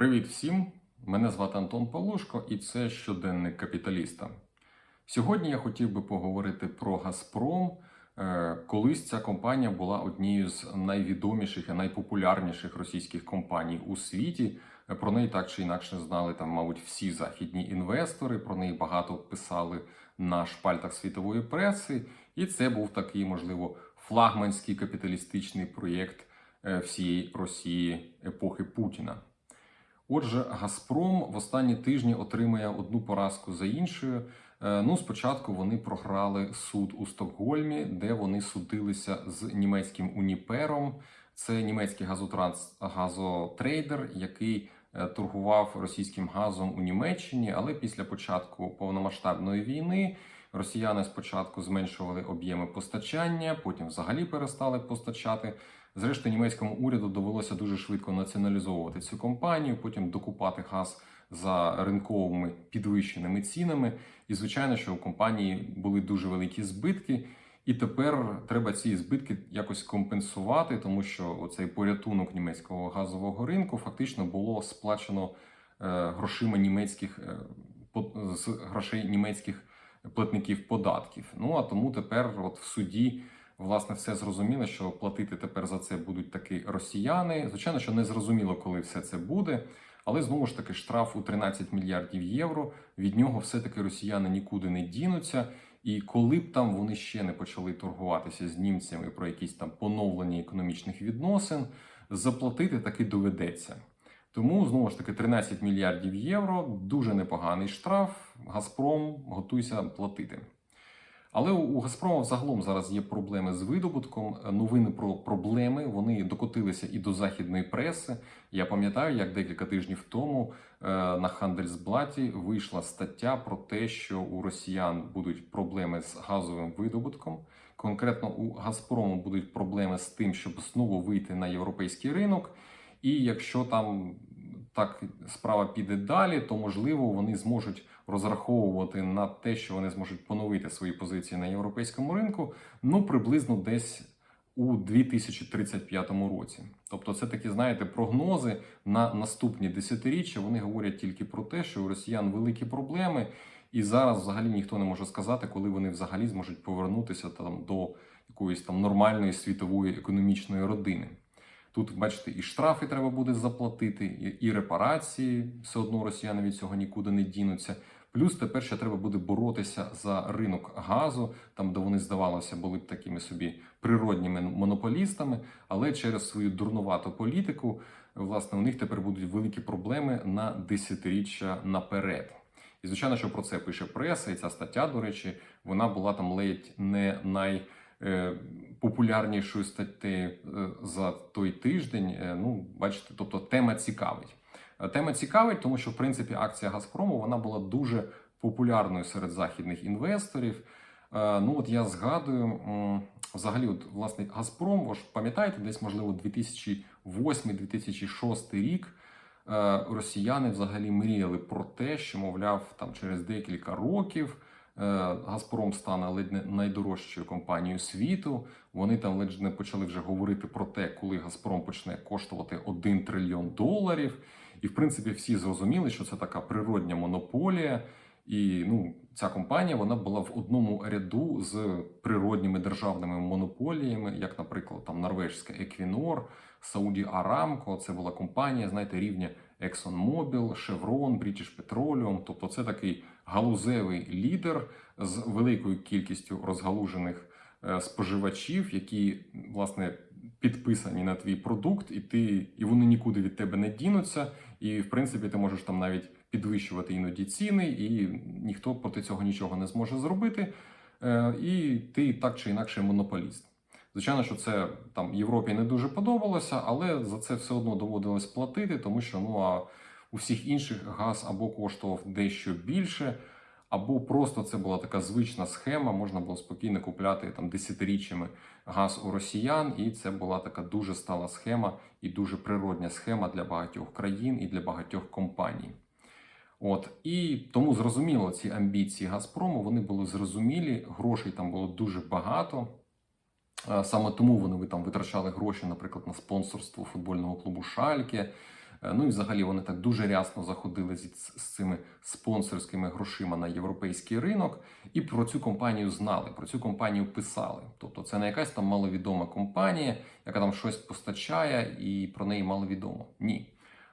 Привіт всім! Мене звати Антон Павлушко і це щоденник капіталіста. Сьогодні я хотів би поговорити про Газпром. Е, Колись ця компанія була однією з найвідоміших і найпопулярніших російських компаній у світі. Е, Про неї так чи інакше знали там, мабуть, всі західні інвестори. Про неї багато писали на шпальтах світової преси. І це був такий, можливо, флагманський капіталістичний проєкт е, всієї Росії епохи Путіна. Отже, Газпром в останні тижні отримує одну поразку за іншою. Е, Ну, спочатку вони програли суд у Стокгольмі, де вони судилися з німецьким Уніпером. Це німецький газотранс газотрейдер, який е, торгував російським газом у Німеччині. Але після початку повномасштабної війни росіяни спочатку зменшували об'єми постачання, потім взагалі перестали постачати. Зрештою, німецькому уряду довелося дуже швидко націоналізовувати цю компанію, потім докупати газ за ринковими підвищеними цінами. І звичайно, що у компанії були дуже великі збитки. І тепер треба ці збитки якось компенсувати, тому що оцей порятунок німецького газового ринку фактично було сплачено е, грошима німецьких е, з грошей німецьких платників податків. Ну а тому тепер, от в суді, власне, все зрозуміло, що платити тепер за це будуть таки росіяни. Звичайно, що не зрозуміло, коли все це буде. Але знову ж таки штраф у 13 мільярдів євро. Від нього все-таки росіяни нікуди не дінуться. І коли б там вони ще не почали торгуватися з німцями про якісь там поновлення економічних відносин, заплатити таки доведеться. Тому знову ж таки 13 мільярдів євро дуже непоганий штраф. Газпром готуйся платити. Але у Газпрому загалом зараз є проблеми з видобутком. Новини про проблеми вони докотилися і до західної преси. Я пам'ятаю, як декілька тижнів тому е, на Хандельсблаті вийшла стаття про те, що у росіян будуть проблеми з газовим видобутком. Конкретно у Газпрому будуть проблеми з тим, щоб знову вийти на європейський ринок. І якщо там так справа піде далі, то можливо вони зможуть розраховувати на те, що вони зможуть поновити свої позиції на європейському ринку, ну приблизно десь у 2035 році. Тобто, це такі, знаєте, прогнози на наступні десятиріччя. Вони говорять тільки про те, що у росіян великі проблеми, і зараз взагалі ніхто не може сказати, коли вони взагалі зможуть повернутися там до якоїсь там нормальної світової економічної родини. Тут, бачите, і штрафи треба буде заплатити, і, репарації. Все одно росіяни від цього нікуди не дінуться. Плюс тепер ще треба буде боротися за ринок газу, там де вони здавалося, були б такими собі природніми монополістами, але через свою дурнувату політику, власне, у них тепер будуть великі проблеми на десятиріччя наперед. І звичайно, що про це пише преса, і ця стаття, до речі, вона була там ледь не най. Популярнішою статтею е, за той тиждень. Е, Ну, бачите, тобто тема цікавить. Е, Тема цікавить, тому що в принципі акція Газпрому вона була дуже популярною серед західних інвесторів. Ну от я згадую, взагалі, от власне Газпром, ви ж пам'ятаєте, десь можливо 2008-2006 рік. Росіяни взагалі мріяли про те, що мовляв, там через декілька років Газпром стане ледь не найдорожчою компанією світу. Вони там ледь не почали вже говорити про те, коли Газпром почне коштувати 1 трильйон доларів. І в принципі всі зрозуміли, що це така природня монополія. І ну, ця компанія вона була в одному ряду з природніми державними монополіями, як, наприклад, там норвежська Equinor, Saudi Aramco. Це була компанія, знаєте, рівня ExxonMobil, Chevron, British Petroleum. Тобто, це такий галузевий лідер з великою кількістю розгалужених е, споживачів, які власне підписані на твій продукт, і ти і вони нікуди від тебе не дінуться. І в принципі ти можеш там навіть підвищувати іноді ціни, і ніхто проти цього нічого не зможе зробити. Е, І ти так чи інакше монополіст. Звичайно, що це там Європі не дуже подобалося, але за це все одно доводилось платити, тому що ну а у всіх інших газ або коштував дещо більше, або просто це була така звична схема. Можна було спокійно купляти там десятиріччями газ у росіян, і це була така дуже стала схема і дуже природня схема для багатьох країн і для багатьох компаній. От і тому зрозуміло, ці амбіції Газпрому вони були зрозумілі, грошей там було дуже багато. Е, Саме тому вони там витрачали гроші, наприклад, на спонсорство футбольного клубу Шальке, Е, Ну і взагалі вони так дуже рясно заходили з, з цими спонсорськими грошима на європейський ринок, і про цю компанію знали, про цю компанію писали. Тобто це не якась там маловідома компанія, яка там щось постачає, і про неї маловідомо. Ні.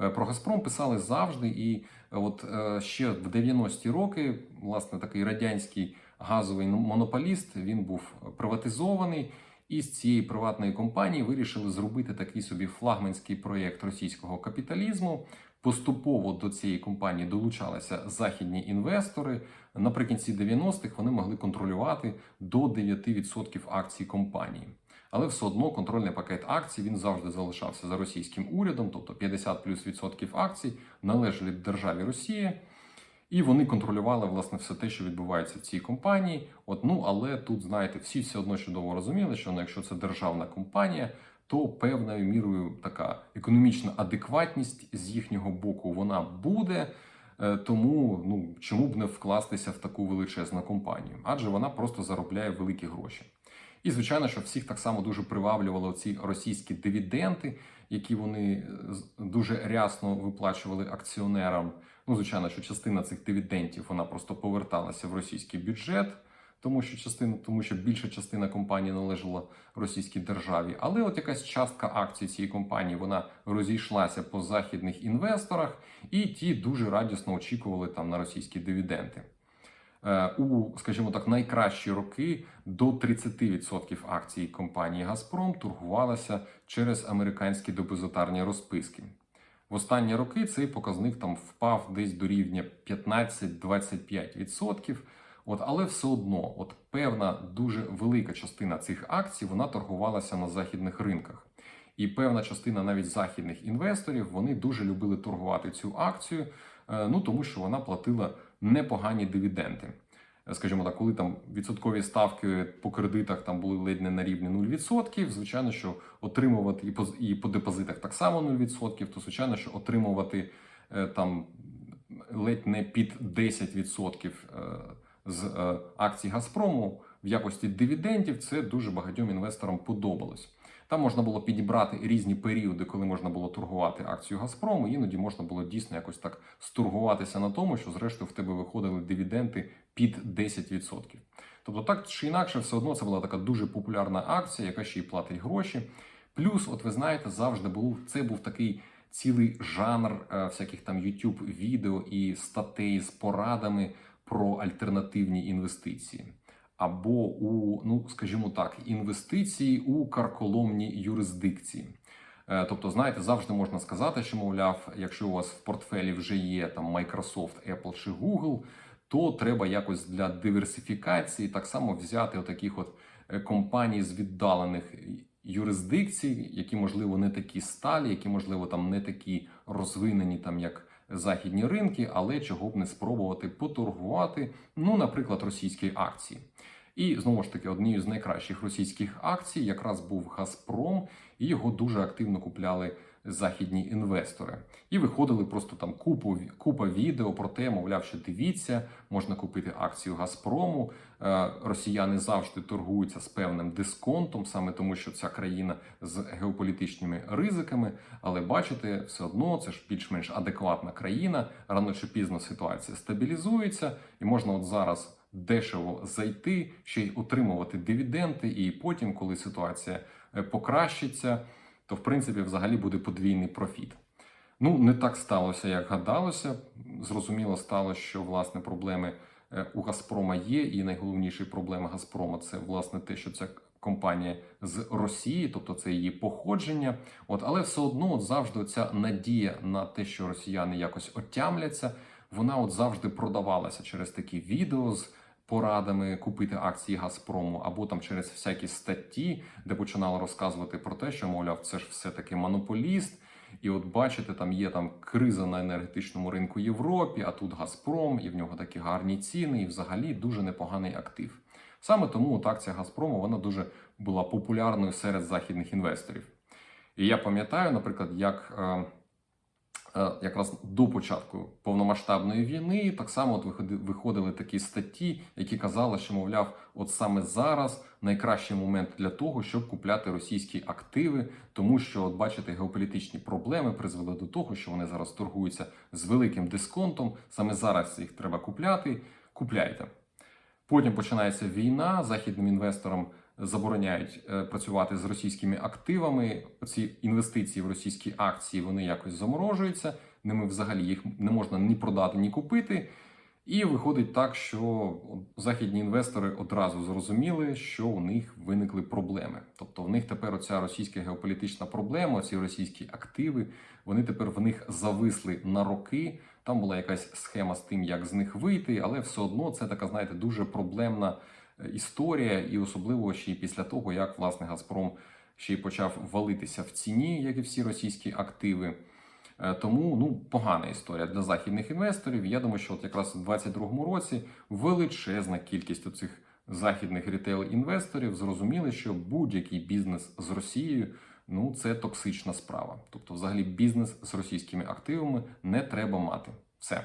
Е, Про Газпром писали завжди, і от ще в 90-ті роки, власне, такий радянський газовий монополіст він був приватизований. І з цієї приватної компанії вирішили зробити такий собі флагманський проєкт російського капіталізму. Поступово до цієї компанії долучалися західні інвестори. Наприкінці 90-х вони могли контролювати до 9% акцій компанії. Але все одно контрольний пакет акцій він завжди залишався за російським урядом, тобто 50 плюс відсотків акцій належали державі Росії. І вони контролювали власне все те, що відбувається в цій компанії. От ну але тут знаєте, всі все одно чудово розуміли, що ну, якщо це державна компанія, то певною мірою така економічна адекватність з їхнього боку вона буде. Е, Тому ну чому б не вкластися в таку величезну компанію? Адже вона просто заробляє великі гроші. І звичайно, що всіх так само дуже приваблювали ці російські дивіденти, які вони е, дуже рясно виплачували акціонерам. Ну, звичайно, що частина цих дивідендів вона просто поверталася в російський бюджет, тому що частина, тому що більша частина компанії належала російській державі. Але от якась частка акцій цієї компанії вона розійшлася по західних інвесторах, і ті дуже радісно очікували там на російські дивіденди. Е, У, скажімо так, найкращі роки до 30% акцій компанії Газпром торгувалися через американські депозитарні розписки. В останні роки цей показник там впав десь до рівня 15-25%. От, але все одно, от певна дуже велика частина цих акцій вона торгувалася на західних ринках. І певна частина навіть західних інвесторів вони дуже любили торгувати цю акцію, е, ну тому що вона платила непогані дивіденди. Скажімо так, коли там відсоткові ставки по кредитах там були ледь не на рівні 0%, звичайно, що отримувати і по і по депозитах так само 0%, то звичайно, що отримувати е, там ледь не під 10% з е, акцій Газпрому в якості дивідендів, це дуже багатьом інвесторам подобалось. Там можна було підібрати різні періоди, коли можна було торгувати акцію Газпрому. Іноді можна було дійсно якось так стургуватися на тому, що зрештою в тебе виходили дивіденди під 10%. Тобто, так чи інакше, все одно це була така дуже популярна акція, яка ще й платить гроші. Плюс, от ви знаєте, завжди був це був такий цілий жанр е, всяких там youtube відео і статей з порадами про альтернативні інвестиції. Або у, ну скажімо так, інвестиції у карколомні юрисдикції. Е, Тобто, знаєте, завжди можна сказати, що, мовляв, якщо у вас в портфелі вже є там Microsoft, Apple чи Google, то треба якось для диверсифікації так само взяти отаких от е, компаній з віддалених юрисдикцій, які, можливо, не такі сталі, які, можливо, там не такі розвинені, там як західні ринки, але чого б не спробувати поторгувати, ну, наприклад, російські акції. І знову ж таки, однією з найкращих російських акцій якраз був Газпром, і його дуже активно купляли західні інвестори. І виходили просто там купу купа відео про те, мовляв, що дивіться, можна купити акцію Газпрому. Е, Росіяни завжди торгуються з певним дисконтом, саме тому, що ця країна з геополітичними ризиками. Але бачите, все одно це ж більш-менш адекватна країна. Рано чи пізно ситуація стабілізується, і можна от зараз. Дешево зайти, ще й отримувати дивіденди, і потім, коли ситуація е, покращиться, то в принципі взагалі буде подвійний профіт. Ну, не так сталося, як гадалося. Зрозуміло стало, що власне проблеми е, у Газпрома є, і найголовніша проблема Газпрома це власне те, що ця компанія з Росії, тобто це її походження. От, але все одно от завжди ця надія на те, що росіяни якось отямляться, вона от завжди продавалася через такі відео з порадами купити акції Газпрому, або там через всякі статті, де починали розказувати про те, що мовляв, це ж все таки монополіст. І от бачите, там є там криза на енергетичному ринку Європі, а тут Газпром, і в нього такі гарні ціни, і взагалі дуже непоганий актив. Саме тому от акція Газпрому вона дуже була популярною серед західних інвесторів. І я пам'ятаю, наприклад, як е, якраз до початку повномасштабної війни так само от виходили такі статті, які казали, що мовляв, от саме зараз найкращий момент для того, щоб купляти російські активи, тому що, от бачите, геополітичні проблеми призвели до того, що вони зараз торгуються з великим дисконтом. Саме зараз їх треба купляти. Купляйте. Потім починається війна. Західним інвесторам забороняють е, працювати з російськими активами. Ці інвестиції в російські акції вони якось заморожуються. Ними взагалі їх не можна ні продати, ні купити. І виходить так, що західні інвестори одразу зрозуміли, що у них виникли проблеми. Тобто, в них тепер оця російська геополітична проблема, ці російські активи, вони тепер в них зависли на роки. Там була якась схема з тим, як з них вийти, але все одно це така, знаєте, дуже проблемна історія, і особливо ще й після того, як власне Газпром ще й почав валитися в ціні, як і всі російські активи. Е, Тому ну погана історія для західних інвесторів. Я думаю, що от якраз у 2022 році величезна кількість оцих західних рітейл-інвесторів зрозуміли, що будь-який бізнес з Росією ну це токсична справа. Тобто, взагалі, бізнес з російськими активами не треба мати. Все.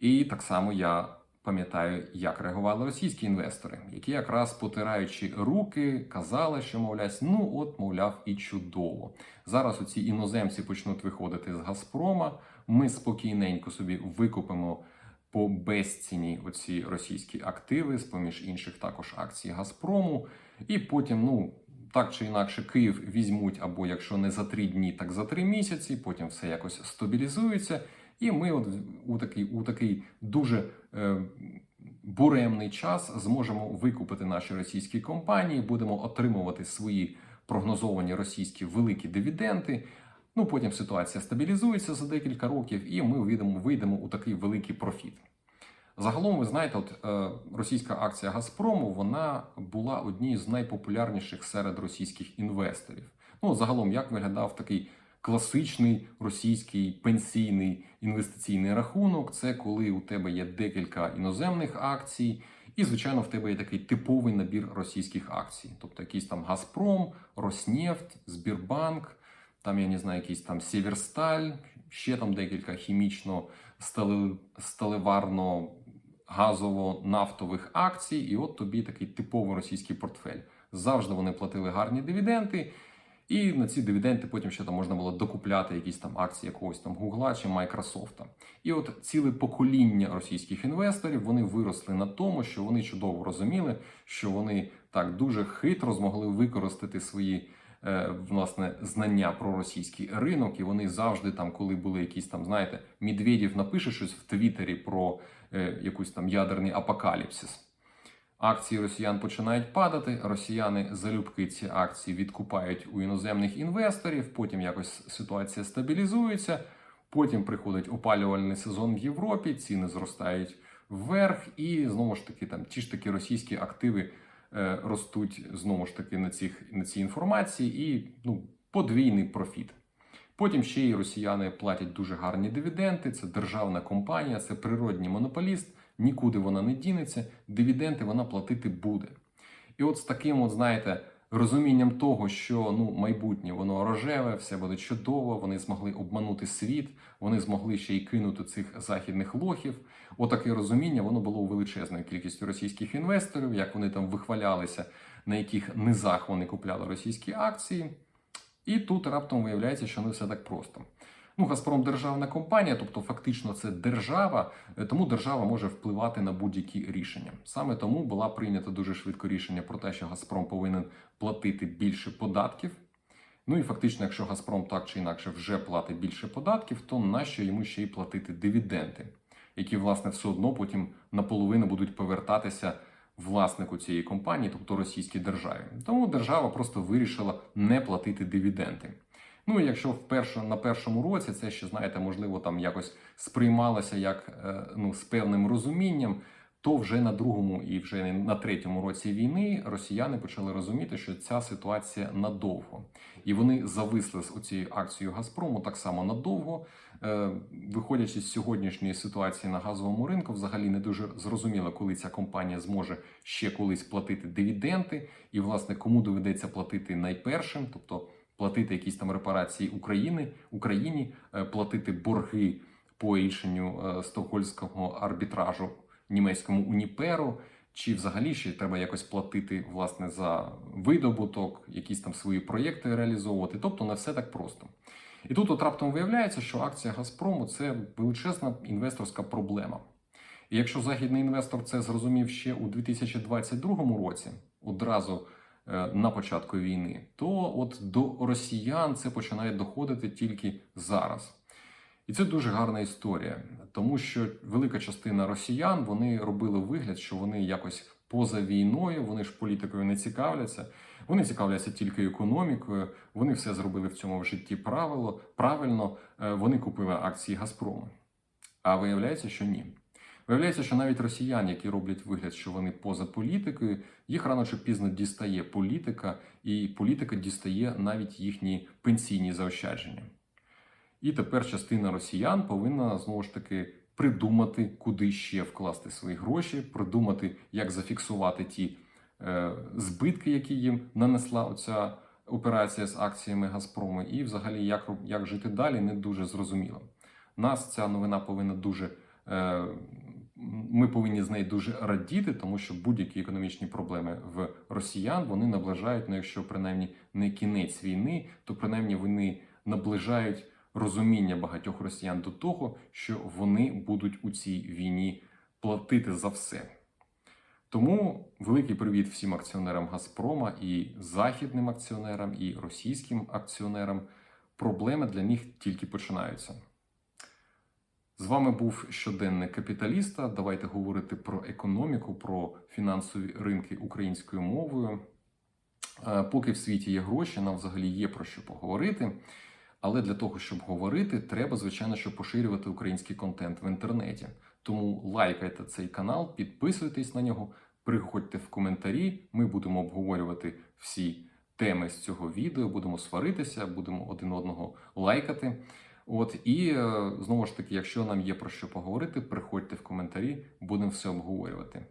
І так само я пам'ятаю, як реагували російські інвестори, які якраз потираючи руки, казали, що мовлясь, ну от, мовляв, і чудово. Зараз оці іноземці почнуть виходити з Газпрома. Ми спокійненько собі викупимо по безціні оці російські активи, з поміж інших також акцій Газпрому. І потім, ну так чи інакше, Київ візьмуть, або якщо не за три дні, так за три місяці. Потім все якось стабілізується. І ми, от у такий, у такий дуже е, буремний час, зможемо викупити наші російські компанії, будемо отримувати свої прогнозовані російські великі дивіденди. Ну потім ситуація стабілізується за декілька років, і ми вийдемо, вийдемо у такий великий профіт. Загалом, ви знаєте, от е, російська акція Газпрому вона була однією з найпопулярніших серед російських інвесторів. Ну, загалом, як виглядав такий класичний російський пенсійний інвестиційний рахунок, це коли у тебе є декілька іноземних акцій, і, звичайно, в тебе є такий типовий набір російських акцій, тобто якийсь там Газпром, Роснефть, Збірбанк, там я не знаю, якийсь там Сєвєрсталь, ще там декілька хімічно сталеварно газово-нафтових акцій, і от тобі такий типовий російський портфель. Завжди вони платили гарні дивіденди, і на ці дивіденди потім ще там можна було докупляти якісь там акції якогось там Гугла чи Майкрософта. І от ціле покоління російських інвесторів вони виросли на тому, що вони чудово розуміли, що вони так дуже хитро змогли використати свої. е, Власне, знання про російський ринок, і вони завжди там, коли були якісь там, знаєте, Медведєв напише щось в Твіттері про е, якийсь там ядерний апокаліпсис. Акції росіян починають падати. Росіяни залюбки ці акції відкупають у іноземних інвесторів. Потім якось ситуація стабілізується. Потім приходить опалювальний сезон в Європі, ціни зростають вверх, і знову ж таки там ті ж такі російські активи е, ростуть знову ж таки на цих на цій інформації, і ну подвійний профіт. Потім ще й росіяни платять дуже гарні дивіденди. Це державна компанія, це природній монополіст. Нікуди вона не дінеться, дивіденди вона платити буде. І от з таким, от знаєте, розумінням того, що ну майбутнє воно рожеве, все буде чудово. Вони змогли обманути світ, вони змогли ще й кинути цих західних лохів. Отаке розуміння воно було величезною кількістю російських інвесторів, як вони там вихвалялися, на яких низах вони купляли російські акції. І тут раптом виявляється, що не все так просто. Ну, Газпром державна компанія, тобто фактично це держава, е, тому держава може впливати на будь-які рішення. Саме тому була прийнята дуже швидко рішення про те, що Газпром повинен платити більше податків. Ну і фактично, якщо Газпром так чи інакше вже платить більше податків, то нащо йому ще й платити дивіденди, які власне все одно потім наполовину будуть повертатися власнику цієї компанії, тобто російській державі. Тому держава просто вирішила не платити дивіденди. Ну, якщо вперше на першому році це ще знаєте, можливо, там якось сприймалося як е, ну з певним розумінням, то вже на другому і вже на третьому році війни росіяни почали розуміти, що ця ситуація надовго, і вони зависли з оцією акцією Газпрому так само надовго. Е, Виходячи з сьогоднішньої ситуації на газовому ринку, взагалі не дуже зрозуміло, коли ця компанія зможе ще колись платити дивіденди, і власне кому доведеться платити найпершим, тобто платити якісь там репарації України, Україні, е, платити борги по рішенню е, стокгольмського арбітражу німецькому уніперу, чи взагалі ще треба якось платити власне за видобуток, якісь там свої проєкти реалізовувати. Тобто не все так просто. І тут от раптом виявляється, що акція Газпрому це величезна інвесторська проблема. І якщо західний інвестор це зрозумів ще у 2022 році, одразу на початку війни, то от до росіян це починає доходити тільки зараз. І це дуже гарна історія, тому що велика частина росіян вони робили вигляд, що вони якось поза війною, вони ж політикою не цікавляться. Вони цікавляться тільки економікою. Вони все зробили в цьому в житті правило правильно. е, Вони купили акції Газпрому. А виявляється, що ні. Виявляється, що навіть росіяни, які роблять вигляд, що вони поза політикою, їх рано чи пізно дістає політика, і політика дістає навіть їхні пенсійні заощадження. І тепер частина росіян повинна знову ж таки придумати, куди ще вкласти свої гроші, придумати, як зафіксувати ті е, збитки, які їм нанесла оця операція з акціями Газпрому, і взагалі як, як жити далі, не дуже зрозуміло. Нас ця новина повинна дуже. Е, ми повинні з неї дуже радіти, тому що будь-які економічні проблеми в росіян вони наближають, ну якщо принаймні не кінець війни, то принаймні вони наближають розуміння багатьох росіян до того, що вони будуть у цій війні платити за все. Тому великий привіт всім акціонерам Газпрома і західним акціонерам, і російським акціонерам. Проблеми для них тільки починаються. З вами був щоденник капіталіста. Давайте говорити про економіку, про фінансові ринки українською мовою. Е, Поки в світі є гроші, нам взагалі є про що поговорити. Але для того, щоб говорити, треба, звичайно, що поширювати український контент в інтернеті. Тому лайкайте цей канал, підписуйтесь на нього, приходьте в коментарі. Ми будемо обговорювати всі теми з цього відео, будемо сваритися, будемо один одного лайкати. От і е, знову ж таки, якщо нам є про що поговорити, приходьте в коментарі, будемо все обговорювати.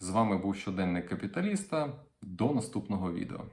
З вами був щоденник капіталіста. До наступного відео.